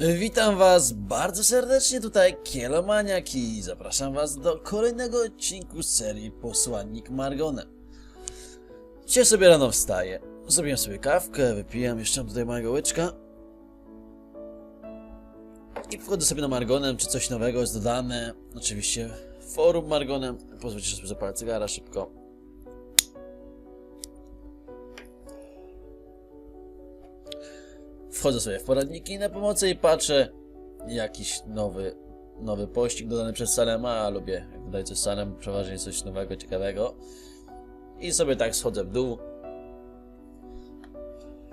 Witam was bardzo serdecznie, tutaj Kielomaniak i zapraszam was do kolejnego odcinku serii Posłannik Margonem. Dzisiaj sobie rano wstaję, zrobiłem sobie kawkę, wypiłem, jeszcze mam tutaj małego łyczka i wchodzę sobie na Margonem, czy coś nowego jest dodane, oczywiście forum Margonem, pozwólcie, że sobie zapalę cygara szybko. Wchodzę sobie w poradniki na pomocy i patrzę jakiś nowy, nowy pościg dodany przez Salema, a lubię jak dodaję coś Salem, przeważnie coś nowego, ciekawego. I sobie tak schodzę w dół.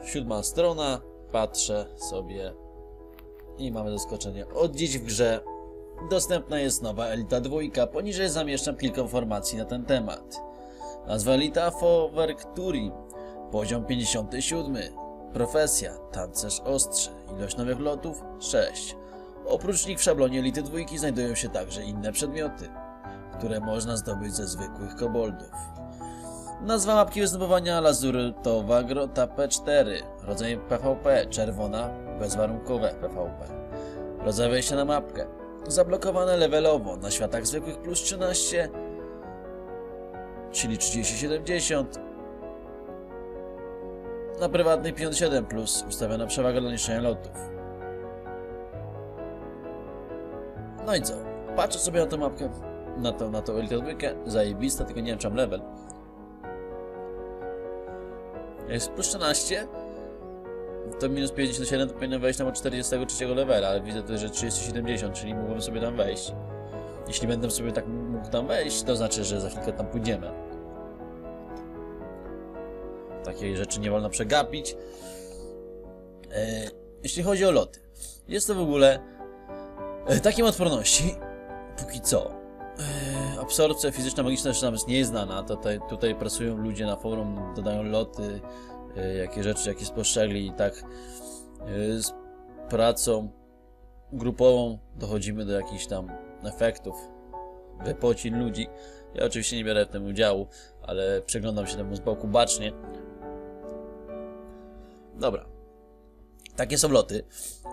Siódma strona, patrzę sobie i mamy zaskoczenie. Od dziś w grze dostępna jest nowa Elita dwójka. Poniżej zamieszczam kilka informacji na ten temat. Nazwa Elita Fowerkturi, poziom 57. Profesja, tancerz ostrze, ilość nowych lotów 6. Oprócz nich w szablonie Elity dwójki znajdują się także inne przedmioty, które można zdobyć ze zwykłych koboldów. Nazwa mapki występowania Lazurytowa Grota P4, rodzaj PvP, czerwona, bezwarunkowe PvP. Rodzaj wejścia na mapkę, zablokowane levelowo, na światach zwykłych plus 13, czyli 30-70, na prywatnej 57 plus ustawiona przewaga dla niszczenia lotów. No i co? Patrzę sobie na tą mapkę, na tą, na tą Elite 2, zajebista, tylko nie wiem czy mam level. Jest plus 14, to minus 57 to powinno wejść tam od 43 levela, ale widzę tutaj, że 30-70, czyli mógłbym sobie tam wejść. Jeśli będę sobie tak mógł tam wejść, to znaczy, że za chwilkę tam pójdziemy. Takiej rzeczy nie wolno przegapić. E, jeśli chodzi o loty, jest to w ogóle e, takim odporności, póki co. E, absorpcja fizyczna, magiczna jeszcze nam jest nieznana. Tutaj, tutaj pracują ludzie na forum, dodają loty, e, jakie rzeczy, jakie spostrzegli i tak e, z pracą grupową dochodzimy do jakichś tam efektów, wypocin ludzi. Ja oczywiście nie biorę w tym udziału, ale przeglądam się temu z boku bacznie. Dobra. Takie są loty.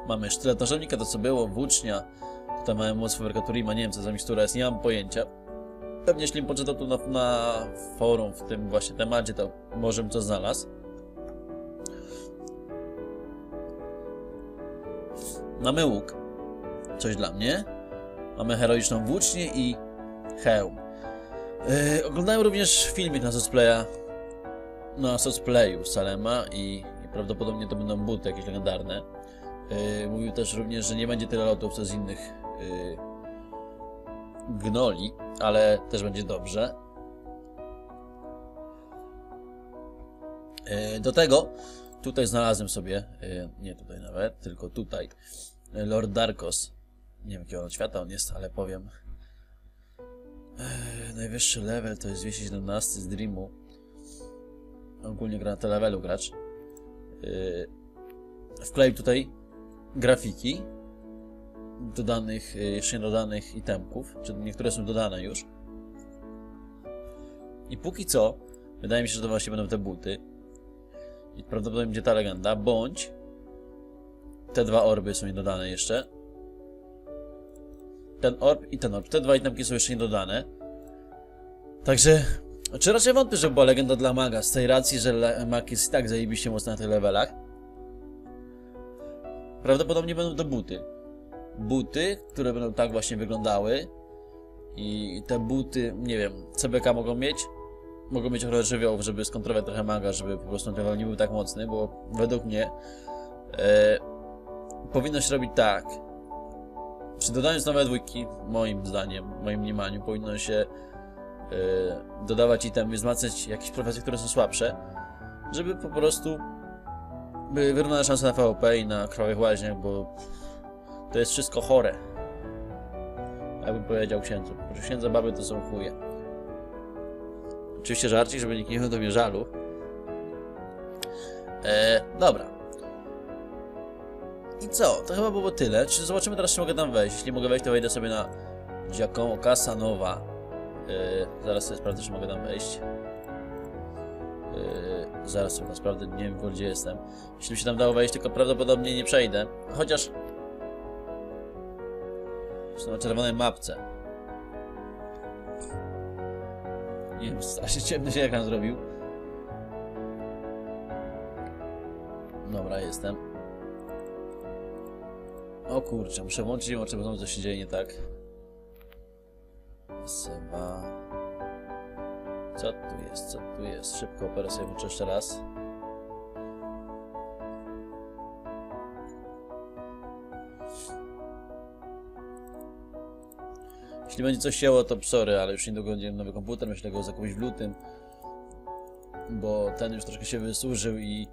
Mamy sztylet nożownika, to co było, włócznia. Tutaj mamy moc Fabrikaturima, nie wiem co za mikstura jest, nie mam pojęcia. Pewnie jeśli poczytał tu na, na forum w tym właśnie temacie, to może bym to znalazł. Mamy łuk. Coś dla mnie. Mamy heroiczną włócznię i hełm. Yy, oglądałem również filmik na Sosplaya na Sosplayu Salema i prawdopodobnie to będą buty jakieś legendarne. Yy, mówił też również, że nie będzie tyle lotów co z innych yy, gnoli, ale też będzie dobrze. Yy, do tego tutaj znalazłem sobie, yy, nie tutaj nawet, tylko tutaj, Lord Darkos. Nie wiem jakiego świata on jest, ale powiem. Yy, najwyższy level to jest 217 z Dreamu ogólnie gra na telewelu gracz. Yy, wkleił tutaj grafiki dodanych, yy, jeszcze nie dodanych itemków, czy niektóre są dodane już. I póki co, wydaje mi się, że to właśnie będą te buty. I prawdopodobnie będzie ta legenda, bądź te dwa orby są niedodane jeszcze. Ten orb i ten orb. Te dwa itemki są jeszcze niedodane. Także czy raczej wątpię, że była legenda dla maga, z tej racji, że mag jest i tak zajebiście mocny na tych levelach. Prawdopodobnie będą to buty. Buty, które będą tak właśnie wyglądały. I te buty, nie wiem, CBK mogą mieć. Mogą mieć ochronę żywiołów, żeby skontrolować trochę maga, żeby po prostu ten level nie był tak mocny, bo według mnie e, powinno się robić tak. Przy dodaniu nowe dwójki, moim zdaniem, moim mniemaniu, powinno się y, dodawać itemy, wzmacniać jakieś profesje, które są słabsze, żeby po prostu były wyrównane szanse na PvP i na krwawych łaźniach, bo to jest wszystko chore. Ja bym powiedział księdzu. Że księdza baby to są chuje. Oczywiście żarcik, żeby nikt nie miał do mnie żalu. E, dobra. I co? To chyba było tyle. Czy zobaczymy teraz, czy mogę tam wejść. Jeśli mogę wejść, to wejdę sobie na Giacomo Casanova. Yy, zaraz sobie sprawdzę, czy mogę tam wejść. Yy, zaraz sobie sprawdzę, nie wiem, gdzie jestem. Jeśli mi się tam dało wejść, tylko prawdopodobnie nie przejdę. Chociaż Są na czerwonej mapce. Nie wiem, strasznie ciemny się ekran zrobił. Dobra, jestem. O kurczę, muszę włączyć oczy, bo znowu coś się dzieje nie tak. Seba. Co tu jest, co tu jest? Szybko operę sobie włączę jeszcze raz. Jeśli będzie coś chciało, to sorry, ale już niedługo będzie nowy komputer, myślę go zakupić w lutym. Bo ten już troszkę się wysłużył i...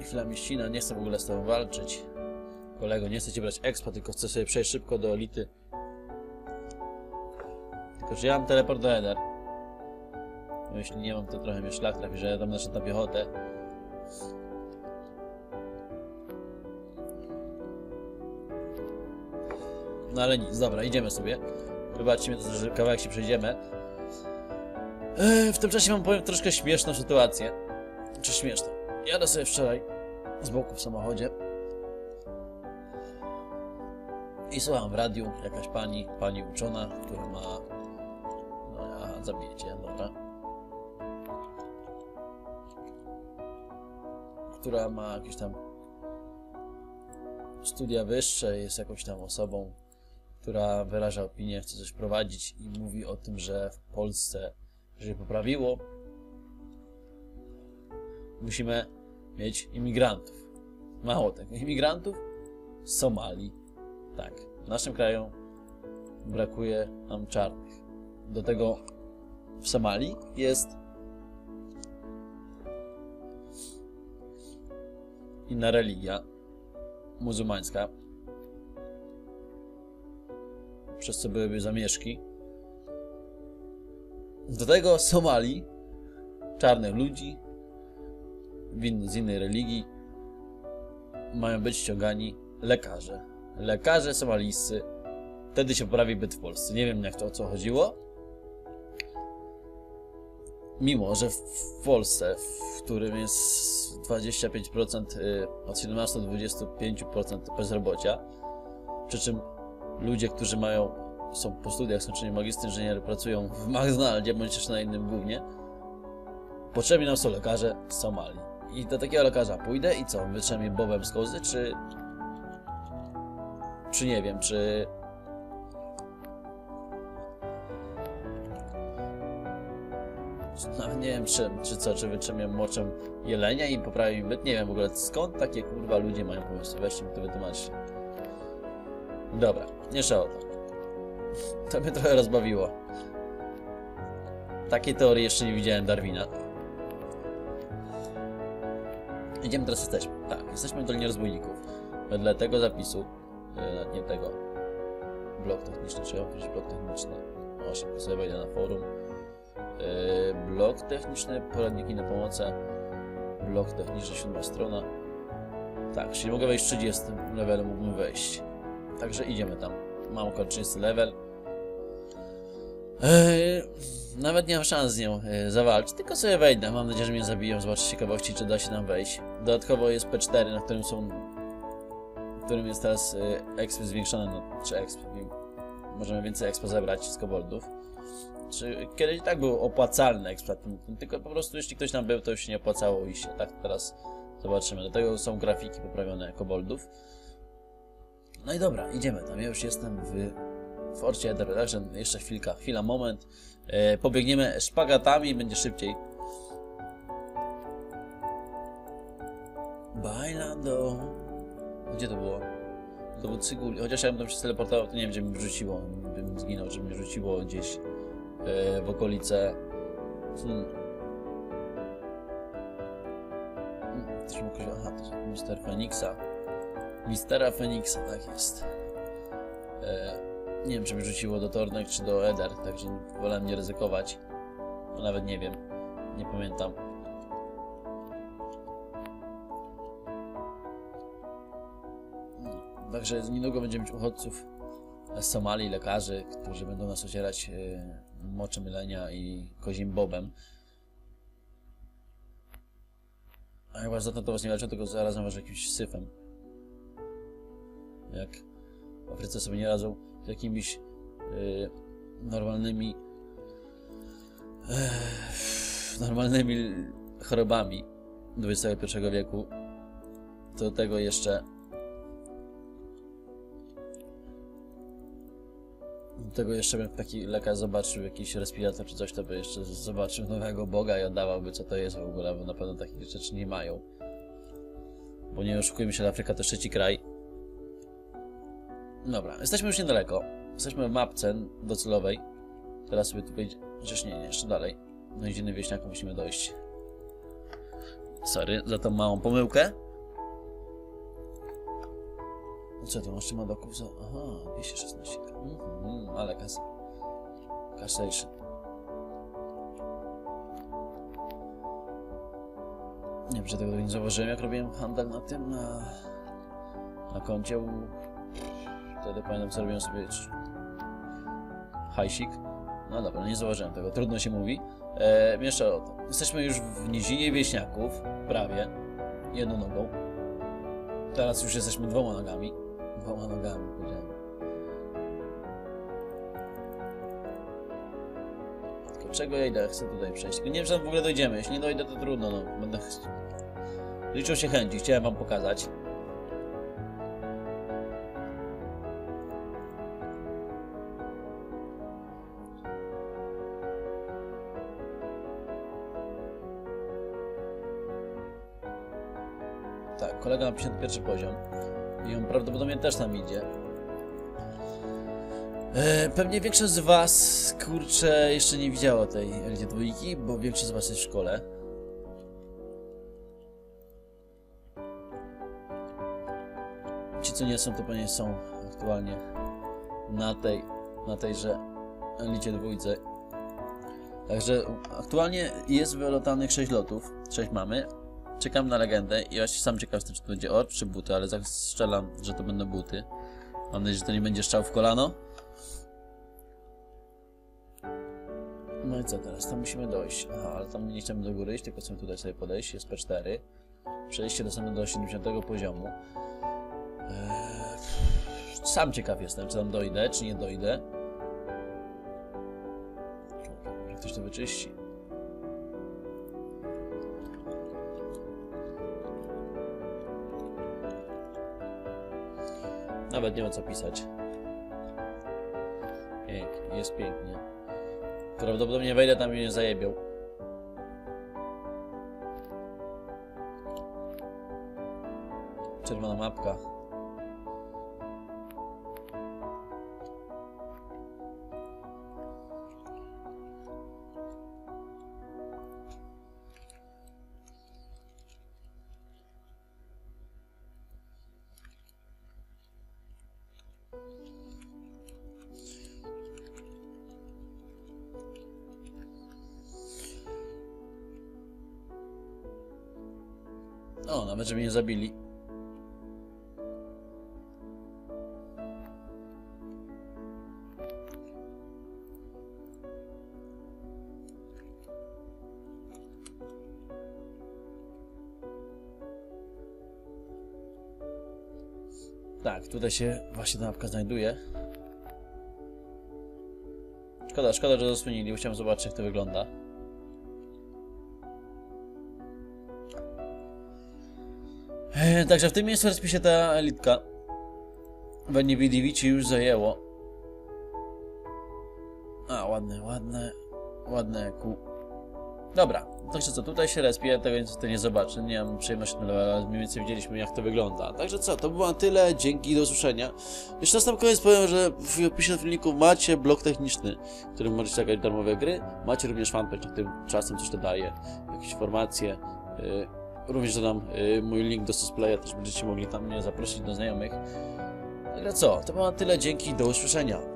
I Flamiścina nie chce w ogóle z tobą walczyć. Kolego, nie chcę ci brać expa, tylko chcę sobie przejść szybko do elity. Tylko, że ja mam teleport do Eder. Bo jeśli nie mam, to trochę mnie szlak trafi, że ja naszedł na piechotę. No ale nic, dobra, idziemy sobie. Wybaczcie mi to, że kawałek się przejdziemy. W tym czasie mam powiem troszkę śmieszną sytuację. Czy śmieszną? Jadę sobie wczoraj z boku w samochodzie i słucham w radiu jakaś pani, pani uczona, która ma... Cię, dobra. Która ma jakieś tam studia wyższe, jest jakąś tam osobą, która wyraża opinię, chce coś prowadzić i mówi o tym, że w Polsce, się poprawiło, musimy mieć imigrantów. Mało tego, imigrantów z Somalii. Tak, w naszym kraju brakuje nam czarnych. Do tego w Somalii jest inna religia muzułmańska, przez co byłyby zamieszki. Do tego Somalii, czarnych ludzi z innej religii, mają być ściągani lekarze. Lekarze somalijscy. Wtedy się poprawi byt w Polsce. Nie wiem jak to o co chodziło. Mimo, że w Polsce, w którym jest 25% y, od 17 do 25% bezrobocia, przy czym ludzie, którzy mają są po studiach skończeni magistry inżyniery, pracują w McDonaldzie bądź też na innym głównie, potrzebni nam są lekarze z Somalii. I do takiego lekarza pójdę i co? Wytrzę mi bobem z kozy, czy... Czy nie wiem, czy... Nawet nie wiem, czy, czy co, czy wytrzymię moczem jelenia i poprawi mi byt. Nie wiem w ogóle skąd takie kurwa ludzie mają pomysły. Weźcie mi to wytłumaczcie. Dobra, nie o to. To mnie trochę rozbawiło. Takiej teorii jeszcze nie widziałem Darwina. Idziemy teraz jesteśmy. Tak, jesteśmy w Dolinie Rozbójników. Wedle tego zapisu, e, nie tego, blok techniczny, trzeba powiedzieć blok techniczny. Szybko sobie wejdę na forum. E, blok techniczny, poradniki na pomocę. Blok techniczny, siódma strona. Tak, czyli mogę wejść w 30 levelu, mógłbym wejść. Także idziemy tam. Mam około 30 level. Eee, nawet nie mam szans z nią e, zawalczyć, tylko sobie wejdę. Mam nadzieję, że mnie zabiją. Zobaczę ciekawości, czy da się tam wejść. Dodatkowo jest P4, na którym są. w którym jest teraz e, exp zwiększony, no, czy exp. Możemy więcej expa zebrać z koboldów. Czy kiedyś tak był opłacalny exp, tylko po prostu jeśli ktoś tam był, to już się nie opłacało iść. Tak teraz zobaczymy. Do tego są grafiki poprawione koboldów. No i dobra, idziemy tam. Ja już jestem w Forcie Eder Redemption. Jeszcze chwilka, chwila, moment. E, pobiegniemy szpagatami, będzie szybciej. Bailando. Gdzie to było? To był Cyguli. Chociaż ja bym tam się teleportował, to nie wiem, gdzie mi rzuciło. Bym zginął, żeby mnie rzuciło gdzieś w okolice. Hmm. Hmm, aha, to jest Mister Feniksa. Mistera Feniksa, tak jest. E, nie wiem, czy mi rzuciło do Tornek, czy do Eder, także wolałem nie ryzykować. No, nawet nie wiem. Nie pamiętam. No, Także niedługo będziemy mieć uchodźców z Somalii, lekarzy, którzy będą nas ocierać e, moczem mylenia i kozim bobem. A was zatem to was nie leczę, tylko zarazem was jakimś syfem. Jak w Afryce sobie nie radzą z jakimiś y, normalnymi Ech, normalnymi chorobami XXI wieku, to tego jeszcze tego jeszcze bym taki lekarz zobaczył jakiś respirator czy coś, to by jeszcze zobaczył nowego Boga i oddawałby co to jest w ogóle, bo na pewno takich rzeczy nie mają. Bo nie oszukujmy się, Afryka to trzeci kraj. Dobra, jesteśmy już niedaleko. Jesteśmy w mapce docelowej. Teraz sobie tu wejdzie. Chociaż nie, nie, jeszcze dalej. Do Iziny Wieśniaków musimy dojść. Sorry za tą małą pomyłkę. No co tu masz trzyma doków za... Aha, 216. Mhm, ale kasa. Cash Nie wiem, czy tego nie zauważyłem, jak robiłem handel na tym, na... Na koncie u... Wtedy pamiętam, co robiłem sobie... Hajsik. No dobra, nie zauważyłem tego, trudno się mówi. E, jeszcze o to. Jesteśmy już w nizinie wieśniaków, prawie. Jedną nogą. Teraz już jesteśmy dwoma nogami. Dwoma nogami, powiedziałem. Tylko czego ja idę? Chcę tutaj przejść. Nie wiem, czy tam w ogóle dojdziemy. Jeśli nie dojdę, to trudno, no. Będę... Liczą się chęci, chciałem wam pokazać. Tak, kolega ma 51 poziom. I on prawdopodobnie też tam idzie. E, pewnie większość z was, kurczę, jeszcze nie widziała tej Elite dwójki, bo większość z was jest w szkole. Ci, co nie są, to pewnie są aktualnie na tej, na tejże Elicie dwójce. Także aktualnie jest wylotanych 6 lotów, 6 mamy. Czekam na legendę i właśnie sam ciekaw jestem, czy to będzie orb czy buty, ale strzelam, że to będą buty. Mam nadzieję, że to nie będzie strzał w kolano. No i co teraz? Tam musimy dojść. Aha, ale tam nie chcemy do góry iść, tylko chcemy tutaj sobie podejść. Jest P4. Przejście dostępne do 70 poziomu. Eee, sam ciekaw jestem, czy tam dojdę, czy nie dojdę. Może ktoś to wyczyści. Nawet nie ma co pisać. Pięknie, jest pięknie. Prawdopodobnie wejdę tam i mnie zajebią. Czerwona mapka. O, nawet żeby mnie zabili. Tak, tutaj się właśnie ta mapka znajduje. Szkoda, szkoda, że zasłonili, chciałem zobaczyć jak to wygląda. Także w tym miejscu respi się ta elitka. Venividivi ci już zajęło. A, ładne, ładne, ładne ku. Dobra, także co, tutaj się respi, ja tego niestety nie zobaczę, nie mam przyjemności na level, ale mniej więcej widzieliśmy jak to wygląda. Także co, to było na tyle, dzięki, do usłyszenia. Jeszcze na koniec powiem, że w opisie filmiku macie blog techniczny, w którym możecie czekać darmowe gry. Macie również fanpage, na tym czasem coś dodaje, jakieś informacje. Yy, Również dodam y, mój link do Sosplaya, też będziecie mogli tam mnie zaprosić do znajomych. Także co, to było na tyle, dzięki, do usłyszenia.